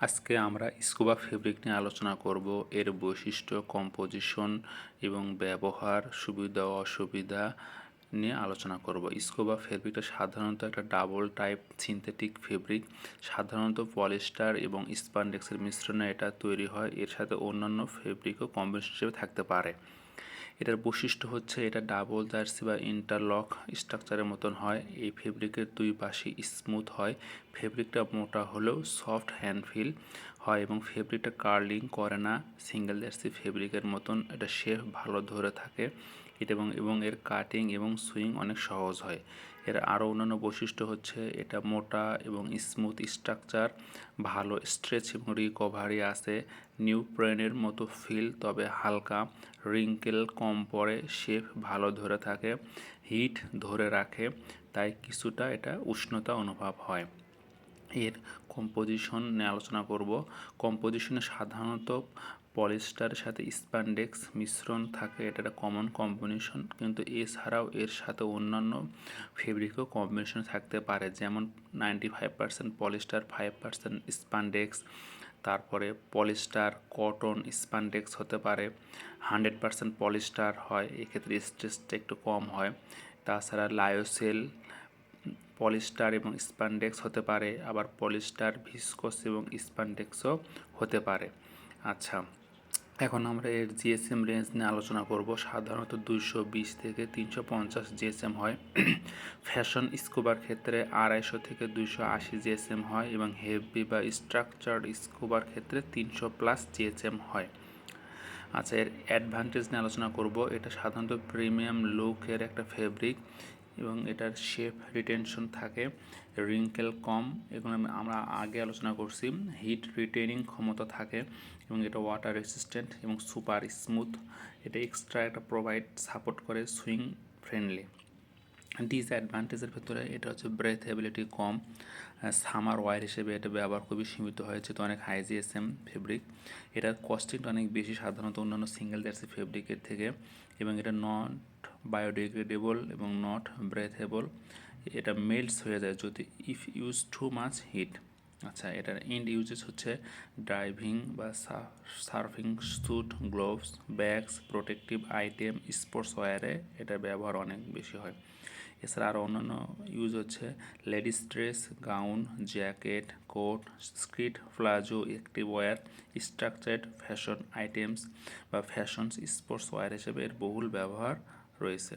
আজকে আমরা scuba fabric নিয়ে আলোচনা করব। এর বৈশিষ্ট্য কম্পোজিশন এবং ব্যবহার, সুবিধা অসুবিধা নিয়ে আলোচনা করব। স্কুবা ফেব্রিকটা সাধারণত একটা ডাবল টাইপ সিনথেটিক ফেব্রিক সাধারণত পলিস্টার এবং স্পান্ডেক্সের মিশ্রণে এটা তৈরি হয়। এর সাথে অন্যান্য ফেব্রিকও কম্বিনেশন হিসেবে থাকতে পারে। এটার বৈশিষ্ট্য হচ্ছে এটা ডাবল জার্সি বা ইন্টারলক স্ট্রাকচারের মতন হয়। এই ফেব্রিকের দুই পাশে স্মুথ হয়। ফেব্রিকটা মোটা হলেও সফট হ্যান্ড ফিল হয় এবং ফেব্রিকটা কার্লিং করে না। সিঙ্গেল জার্সি ফেব্রিকের মতন এটা শেফ ভালো ধরে থাকে। এটা এবং এবং এর কাটিং এবং সুইং অনেক সহজ হয়। এর আরও অন্যান্য বৈশিষ্ট্য হচ্ছে এটা মোটা এবং স্মুথ স্ট্রাকচার ভালো স্ট্রেচ এবং রিকভারি আছে। নিউ প্রেনের মতো ফিল তবে হালকা রিঙ্কেল কম পড়ে শেপ ভালো ধরে থাকে হিট ধরে রাখে, তাই কিছুটা এটা উষ্ণতা অনুভব হয়। এর কম্পোজিশন নিয়ে আলোচনা করব। কম্পোজিশনে সাধারণত পলিস্টারের সাথে স্প্যান্ডেক্স মিশ্রণ থাকে, এটা একটা কমন কম্বিনেশন কিন্তু এছাড়াও এর সাথে অন্যান্য ফেব্রিকও কম্বিনেশন থাকতে পারে, যেমন ninety five percent polyester five percent spandex তারপরে পলিস্টার কটন স্প্যান্ডেক্স হতে পারে হান্ড্রেড পার্সেন্ট পলিস্টার হয়, এক্ষেত্রে স্ট্রেসটা একটু কম হয়। তাছাড়া লায়োসেল পলিস্টার এবং স্প্যান্ডেক্স হতে পারে, আবার পলিস্টার ভিসকস এবং স্প্যান্ডেক্সও হতে পারে। আচ্ছা এখন আমরা এর জিএসএম রেঞ্জ নিয়ে আলোচনা করব। সাধারণত দুইশো বিশ থেকে তিনশো পঞ্চাশ জিএসএম হয়। ফ্যাশন স্কুবার ক্ষেত্রে আড়াইশো থেকে দুইশো আশি জিএসএম হয় এবং হেভি বা স্ট্রাকচার্ড স্কুবার ক্ষেত্রে তিনশো প্লাস জিএসএম হয়। আচ্ছা এর অ্যাডভান্টেজ নিয়ে আলোচনা করব। এটা সাধারণত প্রিমিয়াম লুকের একটা ফেব্রিক এবং এটার শেপ রিটেনশন থাকে রিঙ্কেল কম, এগুলো আমরা আগে আলোচনা করছি। হিট রিটেনিং ক্ষমতা থাকে এবং এটা ওয়াটার রেসিস্ট্যান্ট এবং সুপার স্মুথ এটা এক্সট্রা একটা প্রোভাইড সাপোর্ট করে সুইং ফ্রেন্ডলি ডিসঅ্যাডভান্টেজের ভেতরে এটা হচ্ছে ব্রেথ ব্রেথেবিলিটি কম সামার ওয়ার হিসেবে এটা ব্যবহার খুবই সীমিত হয়েছে, তো অনেক হাই জিএসএম ফেব্রিক এটার কস্টিংটা অনেক বেশি, সাধারণত অন্যান্য সিঙ্গেল জার্সি ফেব্রিকের থেকে। এবং এটা নট বায়োডিগ্রেডেবল এবং নট ব্রেথেবল এটা মেল্টস হয়ে যায় যদি if use too much heat আচ্ছা এটার এন্ড ইউজেস হচ্ছে ড্রাইভিং বা surfing suit gloves bags protective item sports ওয়্যারে এটার ব্যবহার অনেক বেশি হয়। এছাড়া আরও অন্যান্য ইউজ হচ্ছে ladies dress gown jacket coat skirt palazzo active wear structured fashion items বা ফ্যাশন স্পোর্টস ওয়্যার হিসেবে এর বহুল ব্যবহার রয়েছে।